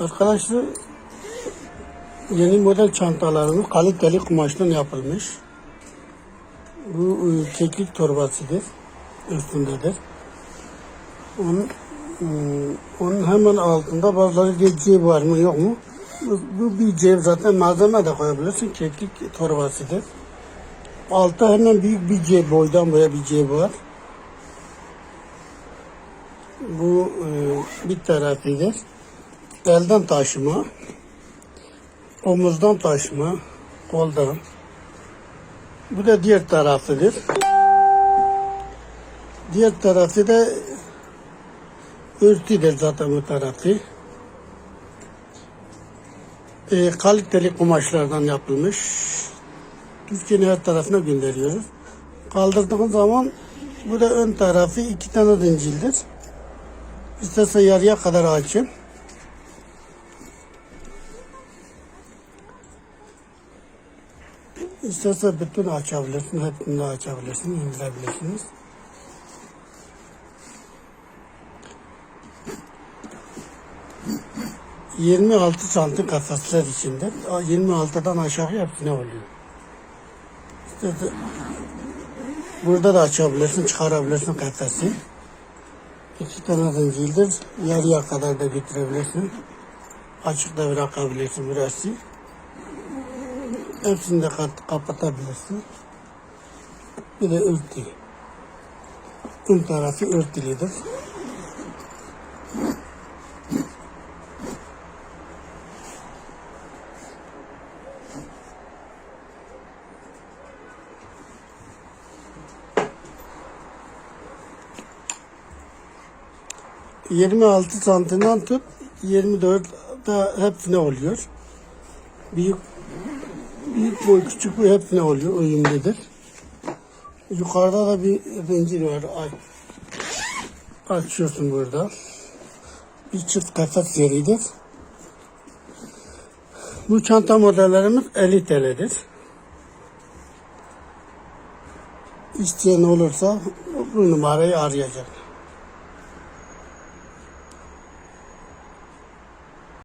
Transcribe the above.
Arkadaşlar yeni model çantalarımız kaliteli kumaştan yapılmış. Bu e, torbasıdır. Üstündedir. Onun, e, onun hemen altında bazıları diyor cep var mı yok mu? Bu, bu bir cep zaten malzeme de koyabilirsin. Keklik torbasıdır. Altta hemen büyük bir cep boydan boya bir cep var. Bu e, bir tarafıdır. Elden taşıma, omuzdan taşıma, koldan. Bu da diğer tarafıdır. Diğer tarafı da örtüdür zaten bu tarafı. E, kaliteli kumaşlardan yapılmış. Türkiye'nin her tarafına gönderiyoruz. Kaldırdığın zaman bu da ön tarafı iki tane zincirdir. İsterse yarıya kadar açın. İsterse bütün açabilirsin, hepsini de açabilirsin, indirebilirsiniz. Yirmi altı santim kafesler içinde. 26'dan aşağı hepsine oluyor. İsterse burada da açabilirsin, çıkarabilirsin kafesi. İki tane zincirdir. Yarıya kadar da götürebilirsin. Açık da bırakabilirsin burası. Hepsini de kapatabilirsin. Bir de örtü. Ön tarafı örtülüdür. Yirmi altı santimden tut 24 da hepsine oluyor. Büyük Büyük boy küçük boy hepsine oluyor. Uyumludur. Yukarıda da bir zincir var. Ay. Açıyorsun burada. Bir çift kafes yeridir. Bu çanta modellerimiz 50 TL'dir. İsteyen olursa bu numarayı arayacak.